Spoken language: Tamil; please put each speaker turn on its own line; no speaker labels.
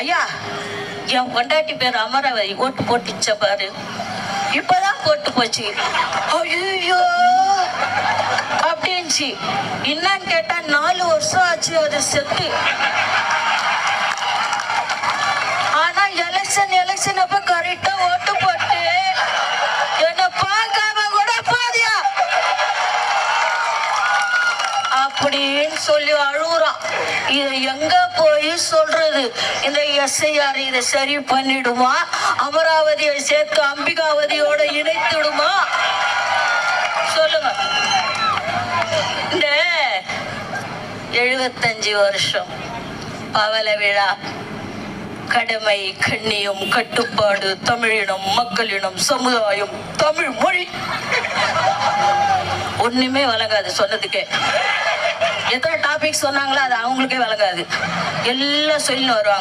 ஐயா என் பொண்டாட்டி பேர் அமராவதி ஓட்டு போட்டுச்ச பாரு. இப்பதான் போட்டு போச்சு. ஐயோ அப்படின்ச்சு என்னன்னு கேட்டா நாலு வருஷம் ஆச்சு அது செத்து. அப்படின்னு சொல்லி அழுகுறான். இதை எங்க போய் சொல்றது? இந்த எஸ்ஐஆர் இதை சரி பண்ணிடுமா? அமராவதியை சேர்த்து அம்பிகாவதியோட இணைத்துடுமா? சொல்லுங்க. இந்த எழுபத்தஞ்சு வருஷம் பவல விழா கடமை கண்ணியம் கட்டுப்பாடு தமிழினம் மக்களினம் சமுதாயம் தமிழ் மொழி. ஒண்ணுமே வழங்காது சொன்னதுக்கே. எத்தனை டாபிக் சொன்னாங்களோ அது அவங்களுக்கே வழங்காது எல்லாம் சொல்லி வருவாங்க.